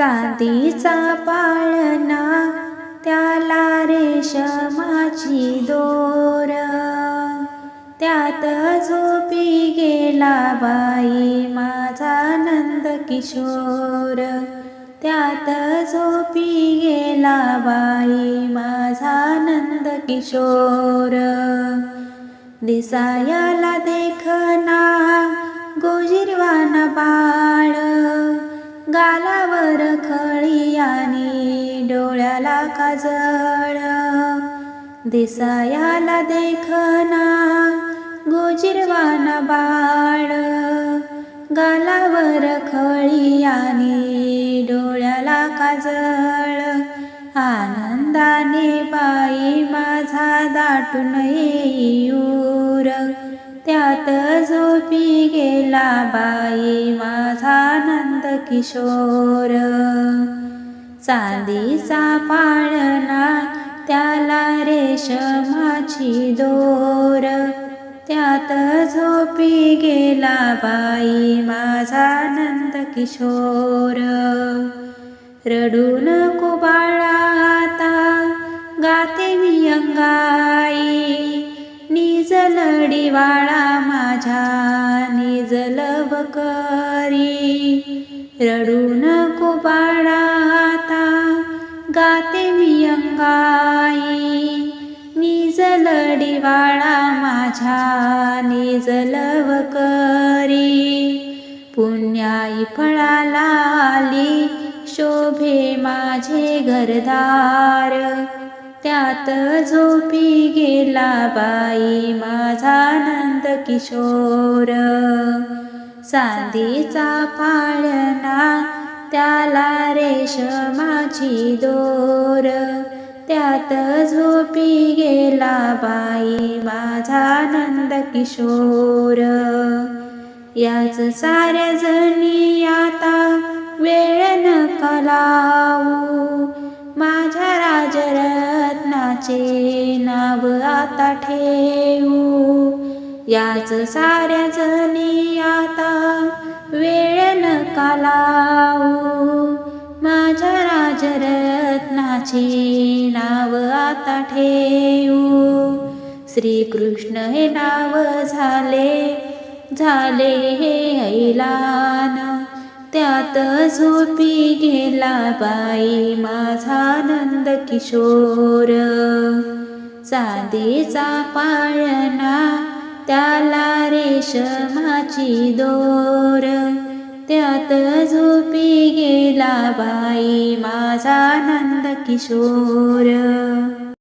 चांदीचा पाळणा त्याला रेशमाची दोर. त्यात झोपी गेला बाई माझा नंद किशोर. त्यात झोपी गेला बाई माझा नंद किशोर. दिसायाला देखना गोजिरवाना बाळ. गालावर खळी आणि डोळ्याला काजळ. दिसायाला देखना गोजिरवाना बाळ. गालावर खळी आणि डोळ्याला काजळ. आनंदाने बाई माझा दाटून येऊ त्यात झोपी गेला बाई माझा नंद किशोर. चांदीचा पाळणा त्याला रेशमाची दोर. त्यात झोपी गेला बाई माझा नंद किशोर. रडू कुबाळा आता गाते मी अंगा निजलडी माझ्या निजलव करी रडू नको बाळा आता गाते मी अंगाई. निजल डिवाळा माझ्या निजलव करी पुण्याई फळाला आली शोभे माझे घरदार. त्यात झोपी गेला बाई माझा नंद किशोर. चांदीचा पाळणा त्याला रेशमाची दोर. त्यात झोपी गेला बाई माझा नंद किशोर. याच साऱ्या जणी राजरत्नाचे नाव आता ठेवू. याच साऱ्या जणी आता वेळ नका लावू. माझ्या राजरत्नाचे नाव आता ठेवू. श्रीकृष्ण हे नाव झाले झाले हे ऐलान. त्यात झोपी गेला बाई माझा नंद किशोर. चांदीचा पाळणा त्याला रेशमाची दोर. त्यात झोपी गेला बाई माझा नंद किशोर.